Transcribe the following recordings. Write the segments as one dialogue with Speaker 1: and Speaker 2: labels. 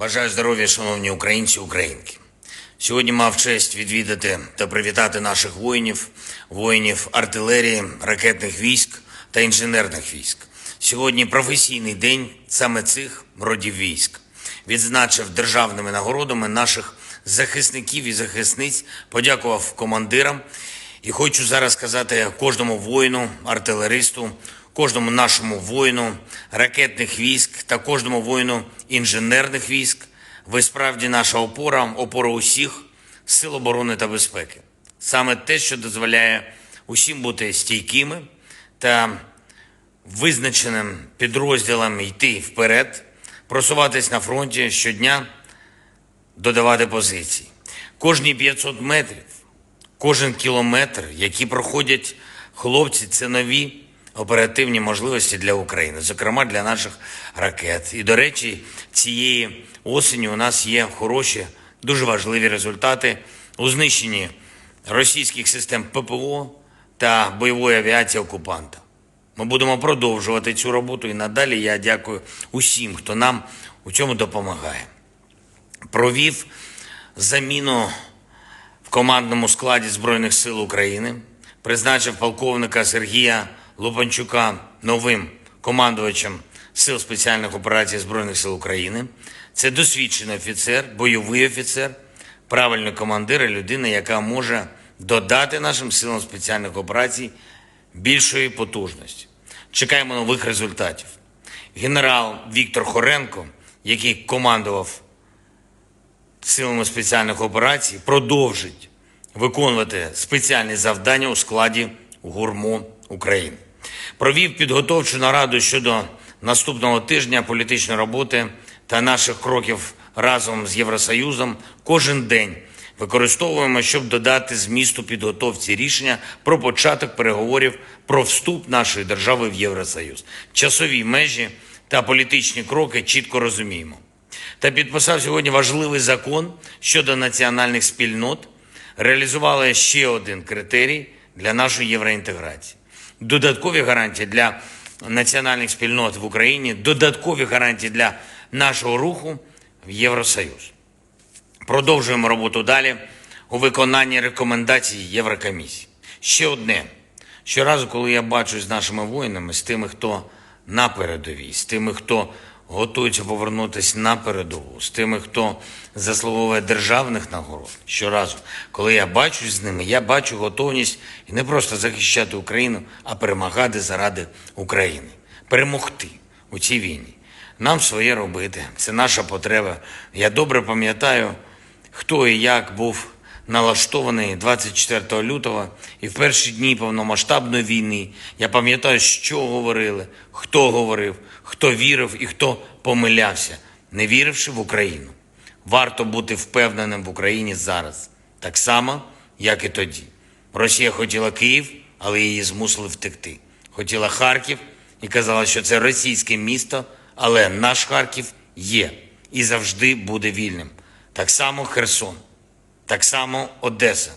Speaker 1: Бажаю здоров'я, шановні українці, українки. Сьогодні мав честь відвідати та привітати наших воїнів, воїнів артилерії, ракетних військ та інженерних військ. Сьогодні професійний день саме цих родів військ. Відзначив державними нагородами наших захисників і захисниць, подякував командирам. І хочу зараз сказати кожному воїну, артилеристу, кожному нашому воїну ракетних військ та кожному воїну інженерних військ. Ви справді наша опора, опора усіх сил оборони та безпеки. Саме те, що дозволяє усім бути стійкими та визначеним підрозділам йти вперед, просуватись на фронті щодня, додавати позиції. Кожні 500 метрів, кожен кілометр, які проходять хлопці, це нові оперативні можливості для України, зокрема для наших ракет. І, до речі, цієї осені у нас є хороші, дуже важливі результати у знищенні російських систем ППО та бойової авіації окупанта. Ми будемо продовжувати цю роботу і надалі. Я дякую усім, хто нам у цьому допомагає. Провів заміну в командному складі Збройних сил України, призначив полковника Сергія Лупанчука новим командувачем Сил спеціальних операцій Збройних сил України. Це досвідчений офіцер, бойовий офіцер, правильний командир людина, яка може додати нашим силам спеціальних операцій більшої потужності. Чекаємо нових результатів. Генерал Віктор Хоренко, який командував силами спеціальних операцій, продовжить виконувати спеціальні завдання у складі ГУРМО України. Провів підготовчу нараду щодо наступного тижня політичної роботи та наших кроків разом з Євросоюзом кожен день використовуємо, щоб додати змісту підготовці рішення про початок переговорів про вступ нашої держави в Євросоюз. Часові межі та політичні кроки чітко розуміємо. Та підписав сьогодні важливий закон щодо національних спільнот. Реалізували ще один критерій для нашої євроінтеграції. Додаткові гарантії для національних спільнот в Україні, додаткові гарантії для нашого руху в Євросоюз. Продовжуємо роботу далі у виконанні рекомендацій Єврокомісії. Ще одне. Щоразу, коли я бачусь з нашими воїнами, з тими, хто на передовій, з тими, хто готується повернутися на передову, з тими, хто заслуговує державних нагород. Щоразу, коли я бачусь з ними, я бачу готовність не просто захищати Україну, а перемагати заради України, перемогти у цій війні. Нам своє робити, це наша потреба. Я добре пам'ятаю, хто і як був налаштований 24 лютого і в перші дні повномасштабної війни. Я пам'ятаю, що говорили, хто говорив, хто вірив і хто помилявся, не віривши в Україну. Варто бути впевненим в Україні зараз, так само, як і тоді. Росія хотіла Київ, але її змусили втекти. Хотіла Харків і казала, що це російське місто, але наш Харків є і завжди буде вільним. Так само Херсон, так само Одеса.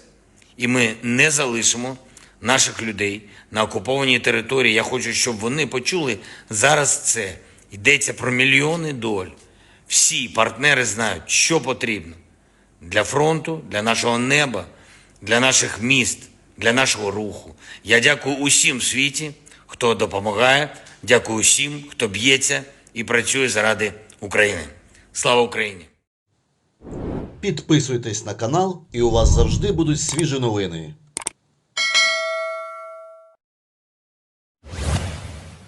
Speaker 1: І ми не залишимо наших людей на окупованій території. Я хочу, щоб вони почули зараз це. Йдеться про мільйони доль. Всі партнери знають, що потрібно для фронту, для нашого неба, для наших міст, для нашого руху. Я дякую усім в світі, хто допомагає. Дякую усім, хто б'ється і працює заради України. Слава Україні!
Speaker 2: Підписуйтесь на канал, і у вас завжди будуть свіжі новини.